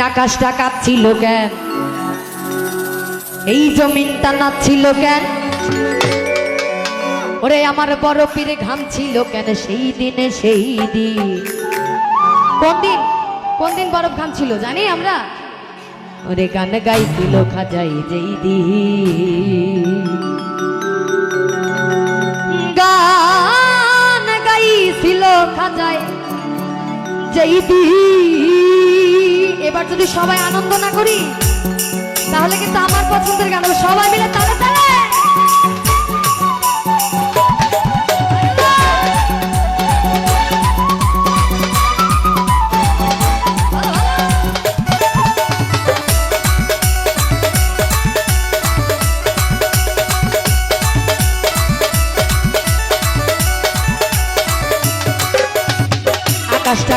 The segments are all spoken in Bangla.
আকাশটা কাঁপছিল কেন? এই জমিনটা নাচছিল কেন? ওরে আমার বড় পীরে ঘামছিল কেন? সেই দিনে সেই দিন। কোন দিন? কোন দিন বরফ ঘাম ছিল, জানি আমরা? ওরে গান গাইছিল খাজাই যেই দিন। গান গাইছিল খাজাই যেই দিন। এবার যদি সবাই আনন্দ না করি, তাহলে কিন্তু আমার পছন্দের গান সবাই মিলে তালে তালে! আকাশটা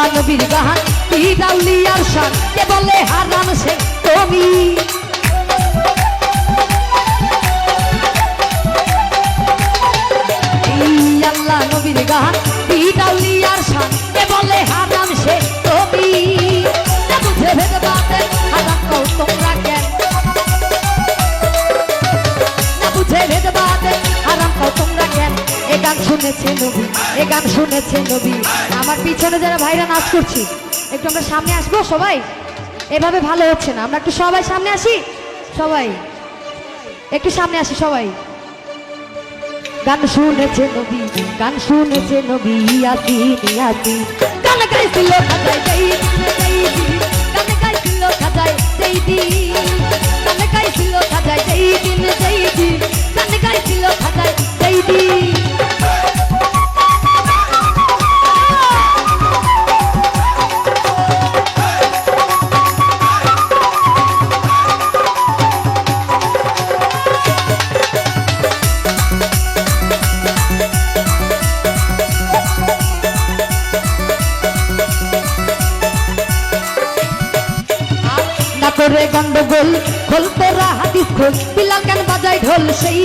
আল্লাহ নবীর গাহান পিরাউলিয়ার শান। কে বলে হারাম সে? তুমি আল্লাহ নবীর গাহান পিরাউলিয়ার শান। কে বলে হারাম সে? তুমি বুঝে ভেদ বুঝে ভেদ বাতে হারাম কও গান শুনেছে নবী। আমার পিছনে যারা ভাইরা নাচ করছি, একটু আমরা সামনে আসব সবাই? এভাবে ভালো হচ্ছে না। আমরা একটু সবাই সামনে আসি? সবাই। একটু সামনে আসি সবাই। গান শুনেছে নবী, গান শুনেছে নবী ইয়াতি ইয়াতি গান গাইছিল খাজাই দেই দেই গান গাইছিল খাজাই দেই দিন। গান গাইছিল খাজাই দেই দিন দেই দিন। গান গাইছিল খাজাই দেই দিন। করে গন্ডগোল, খোল তোরা হাদিস খোল বিলাল কেন বাজাই ঢোল সেই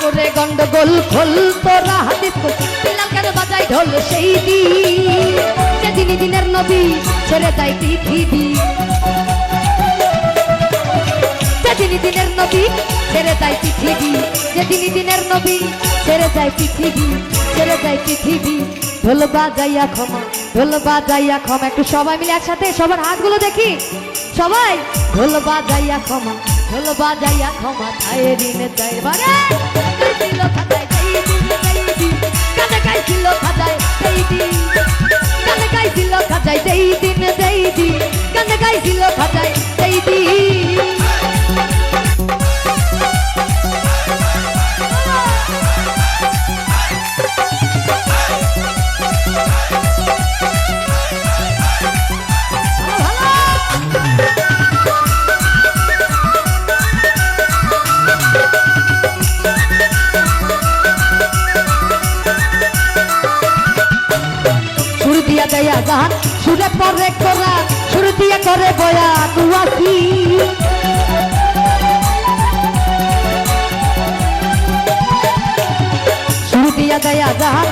করে গন্ডগোল, খোল তোরা হাদিস খোল বিলাল কেন বাজাই ঢোল সেই দিন। দিনের নবী ছেড়ে যায় পৃথিবী যেদিন দিনের নবী ছেড়ে যায় পৃথিবী যেদিন দিনের নবী ছেড়ে যায় পৃথিবী ছেড়ে যায় পৃথিবী ঢোল বাজাইয়া ক্ষমা, ঢোল বাজাইয়া ক্ষমা। একটু সবাই মিলে একসাথে সবার হাতগুলো দেখি। সবাই? ঢোল বাজাইয়া ক্ষমা, ঢোল বাজাইয়া ক্ষমা। ছায়ে দিনে চাই বারে গাইছিল খাতায় খাতায় কানে গাইছিল খাতায়। পরে করা শুরু দিয়ে করে বয়া দুয়াসি শুরু দিয়া গায়া গান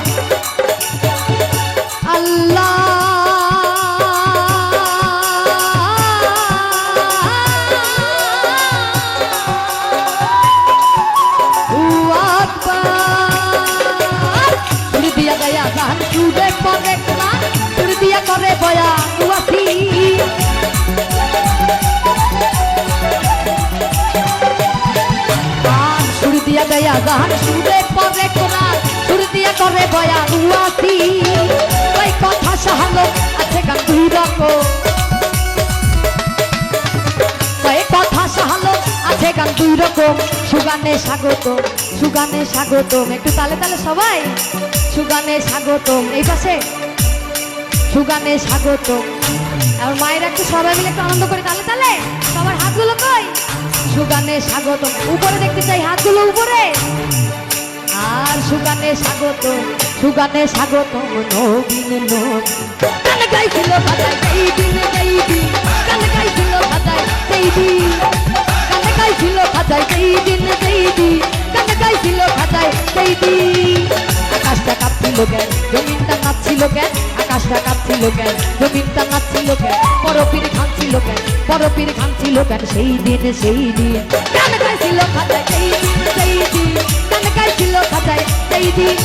দয়া গান সুরে পরে কোনা সুর দিয়া করে বয়া উয়াতি ওই কথা সাহালো, আছে গান দুই রকম ওই কথা সাহালো, আছে গান দুই রকম সুগানে স্বাগত সুগানে স্বাগতম। একটু তালে তালে সবাই। সুগানে স্বাগতম। এই পাশে সুগানে স্বাগত। আমার মায়েরা একটু সবাই মিলে একটু আনন্দ করে তালে তালে? সবার হাতগুলো কই? সুগানে স্বাগত। উপরে দেখতে চাই হাতগুলো উপরে। আর সুগানে স্বাগত সুগানে স্বাগত, নবীন জমিনটা নাচছিল কেন? আকাশটা কাঁদছিল কেন? জমিনটা কাঁদছিল কেন? পরপীর খাঁদছিল কেন? পরপীর খাঁদছিল কেন? সেই দিন সেই দিন। সেই দিন সেই দিন। গাইছিল খাতায়, সেই দিন।